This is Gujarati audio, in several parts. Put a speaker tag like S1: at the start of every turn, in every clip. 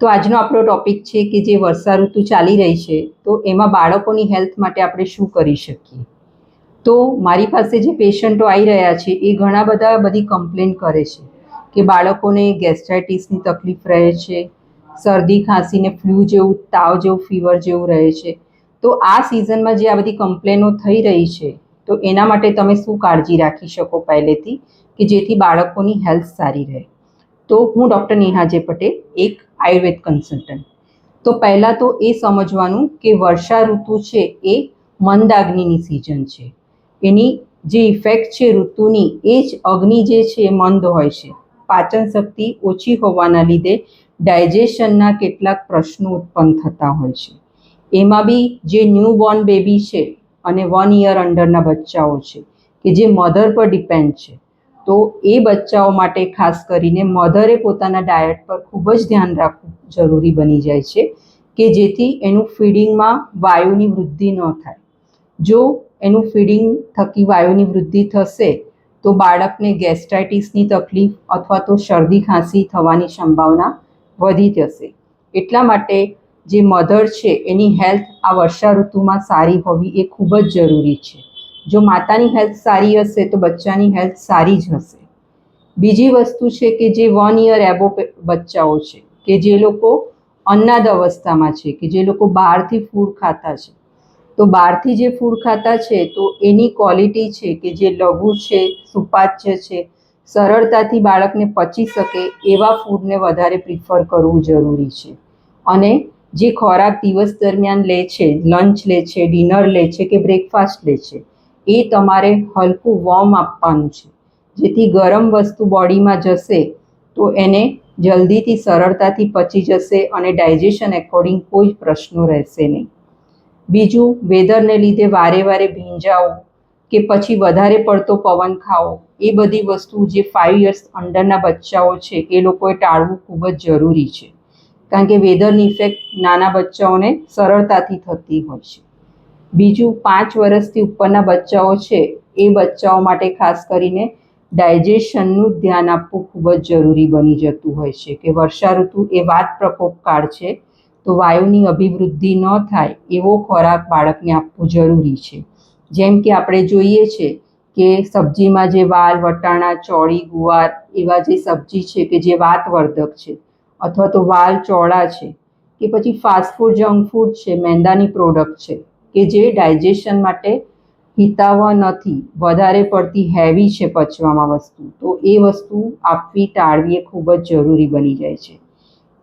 S1: તો આજનો આપણો ટોપિક છે કે જે વર્ષા ઋતુ ચાલી રહી છે, તો એમાં બાળકોની હેલ્થ માટે આપણે શું કરી શકીએ? તો મારી પાસે જે પેશન્ટો આવી રહ્યા છે, એ ઘણા બધા બધી કમ્પ્લેન કરે છે કે બાળકોને ગેસ્ટ્રાઇટિસની તકલીફ રહે છે, શરદી, ખાંસીને ફ્લૂ જેવું, તાવ જેવું ફીવર જેવું રહે છે. તો આ સિઝનમાં જે આ બધી કમ્પ્લેનો થઈ રહી છે, તો એના માટે તમે શું કાળજી રાખી શકો પહેલેથી? કે જેથી બાળકોની હેલ્થ સારી રહે. તો હું ડૉક્ટર નેહાજે પટેલ, એક આયુર્વેદ કન્સલ્ટન્ટ તો પહેલાં તો એ સમજવાનું કે વર્ષા ઋતુ છે એ મંદાગ્નિની સિઝન છે. એની જે ઇફેક્ટ છે ઋતુની એ જ અગ્નિ જે છે એ મંદ હોય છે. પાચન શક્તિ ઓછી હોવાના લીધે ડાયજેશનના કેટલાક પ્રશ્નો ઉત્પન્ન થતા હોય છે. એમાં બી જે ન્યૂબોર્ન બેબી છે અને વન યર અંડરના બચ્ચાઓ છે, કે જે મધર પર ડિપેન્ડ છે. તો એ બચ્ચાઓ માટે ખાસ કરીને મધરે પોતાના ડાયટ પર ખૂબ જ ધ્યાન રાખવું જરૂરી બની જાય છે કે જેથી એનું ફીડિંગમાં વાયુની વૃદ્ધિ ન થાય. જો એનું ફીડિંગ થકી વાયુની વૃદ્ધિ થશે, તો બાળકને ગેસ્ટ્રાઇટિસની તકલીફ અથવા તો શરદી ખાંસી થવાની સંભાવના વધી જશે. એટલા માટે જે મધર છે, એની હેલ્થ આ વર્ષા ઋતુમાં સારી હોવી એ ખૂબ જ જરૂરી છે. જો માતાની હેલ્થ સારી હશે તો બચ્ચાની હેલ્થ સારી જ હશે. બીજી વસ્તુ છે કે જે વન યર એબો બચ્ચાઓ છે, કે જે લોકો અન્નાદ અવસ્થામાં છે, કે જે લોકો બહારથી ફૂડ ખાતા છે. તો બહારથી જે ફૂડ ખાતા છે, તો એની ક્વોલિટી છે કે જે લઘુ છે, સુપાચ્ય છે, સરળતાથી બાળકને પચી શકે એવા ફૂડને વધારે પ્રિફર કરવું જરૂરી છે. અને જે ખોરાક દિવસ દરમિયાન લે છે લંચ લે છે ડિનર લે છે કે બ્રેકફાસ્ટ લે છે એ તમારે હલકું વોર્મ આપવાનું છે. જેથી ગરમ વસ્તુ બોડીમાં જશે તો એને જલ્દીથી સરળતાથી પચી જશે અને ડાયજેશન એકોર્ડિંગ કોઈ પ્રશ્નો રહેશે નહીં. બીજું વેધરને લીધે વારે વારે ભીંજાવું કે પછી વધારે પડતો પવન ખાવો, એ બધી વસ્તુ જે ફાઇવ યર્સ અંડરના બચ્ચાઓ છે, એ લોકોએ ટાળવું ખૂબ જ જરૂરી છે. કારણ કે વેધરની ઇફેક્ટ નાના બચ્ચાઓને સરળતાથી થતી હોય છે. બીજું પાંચ વર્ષથી ઉપરના બચ્ચાઓ છે, એ બચ્ચાઓ માટે ખાસ કરીને ડાયજેશનનું ધ્યાન આપવું ખૂબ જ જરૂરી બની જતું હોય છે કે વર્ષા ઋતુ એ વાત પ્રકોપ કાળ છે, તો વાયુની અભિવૃદ્ધિ ન થાય એવો ખોરાક બાળકને આપવું જરૂરી છે. જેમ કે આપણે જોઈએ છે કે સબ્જીમાં જે વાલ, વટાણા, ચોળી, ગુવાર એવા જે સબ્જી છે કે જે વાતવર્ધક છે અથવા તો વાલ, ચોળા છે કે પછી ફાસ્ટફૂડ જંક ફૂડ છે, મેંદાની પ્રોડક્ટ છે કે જે ડાયજેશન માટે હિતાવહ નથી, વધારે પડતી હેવી છે પચવામાં વસ્તુ. તો એ વસ્તુ આપવી, ટાળવી એ ખૂબ જ જરૂરી બની જાય છે.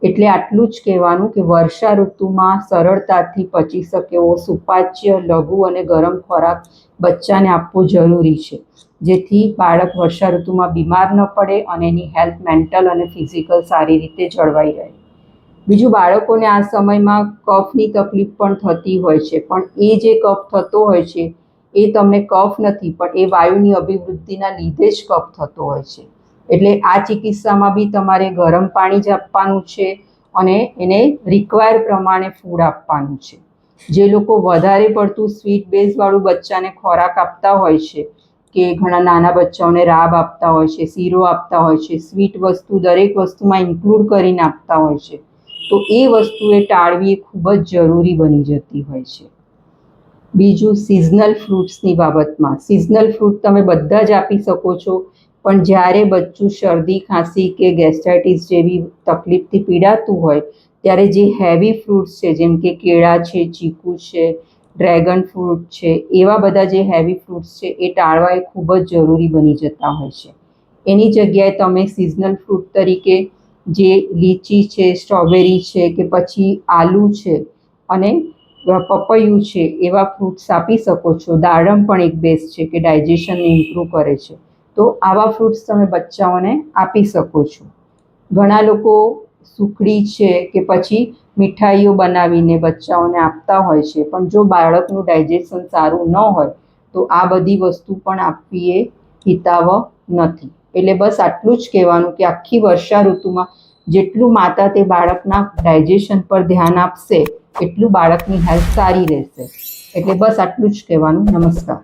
S1: એટલે આટલું જ કહેવાનું કે વર્ષા ઋતુમાં સરળતાથી પચી શકે એવો સુપાચ્ય, લઘુ અને ગરમ ખોરાક બચ્ચાને આપવો જરૂરી છે. જેથી બાળક વર્ષા ઋતુમાં બીમાર ન પડે અને એની હેલ્થ મેન્ટલ અને ફિઝિકલ સારી રીતે જળવાઈ રહે. બીજું બાળકોને આ સમયમાં કફની તકલીફ પણ થતી હોય છે, પણ એ જે કફ થતો હોય છે, એ તમને કફ નથી, પણ એ વાયુની અભિવૃદ્ધિના લીધે જ કફ થતો હોય છે. એટલે આ ચિકિત્સામાં બી તમારે ગરમ પાણી જ આપવાનું છે અને એને રિક્વાયર પ્રમાણે ફૂડ આપવાનું છે. જે લોકો વધારે પડતું સ્વીટ બેઝવાળું બચ્ચાને ખોરાક આપતા હોય છે, કે ઘણા નાના બચ્ચાઓને રાબ આપતા હોય છે, શીરો આપતા હોય છે સ્વીટ વસ્તુ દરેક વસ્તુમાં ઇન્ક્લુડ કરીને આપતા હોય છે. તો એ વસ્તુ એ ટાળવી ખૂબ જ જરૂરી બની જતી હોય છે. બીજું સિઝનલ ફ્રૂટ્સની બાબતમાં. સિઝનલ ફ્રૂટ તમે બધા જ આપી શકો છો, પણ જ્યારે બચ્ચું શરદી, ખાંસી કે ગેસ્ટ્રાઇટિસ જેવી તકલીફથી પીડાતું હોય, ત્યારે જે હેવી ફ્રૂટ્સ છે, જેમ કે કેળા છે, ચીકુ છે ડ્રેગન ફ્રૂટ છે, એવા બધા જે હેવી ફ્રૂટ્સ છે, એ ટાળવા એ ખૂબ જ જરૂરી બની જતા હોય છે. એની જગ્યાએ તમે સિઝનલ ફ્રૂટ તરીકે જે લીચી છે, સ્ટ્રોબેરી છે કે પછી આલુ છે અને પપૈયું છે, એવા ફ્રૂટ્સ આપી શકો છો. દાડમ પણ એક બેસ્ટ છે કે ડાયજેશનને ઇમ્પ્રૂવ કરે છે. તો આવા ફ્રૂટ્સ તમે બચ્ચાઓને આપી શકો છો. ઘણા લોકો સુખડી છે કે પછી મીઠાઈઓ બનાવીને બચ્ચાઓને આપતા હોય છે. પણ જો બાળકનું ડાયજેશન સારું ન હોય, તો આ બધી વસ્તુ પણ આપવી એ હિતાવહ નથી. એટલે બસ આટલું જ કહેવાનું કે આખી વર્ષા ઋતુમાં જેટલું માતા તે બાળકના ડાયજેશન પર ધ્યાન આપશે, એટલું બાળકની હેલ્થ સારી રહેશે. એટલે બસ આટલું જ કહેવાનું. નમસ્કાર.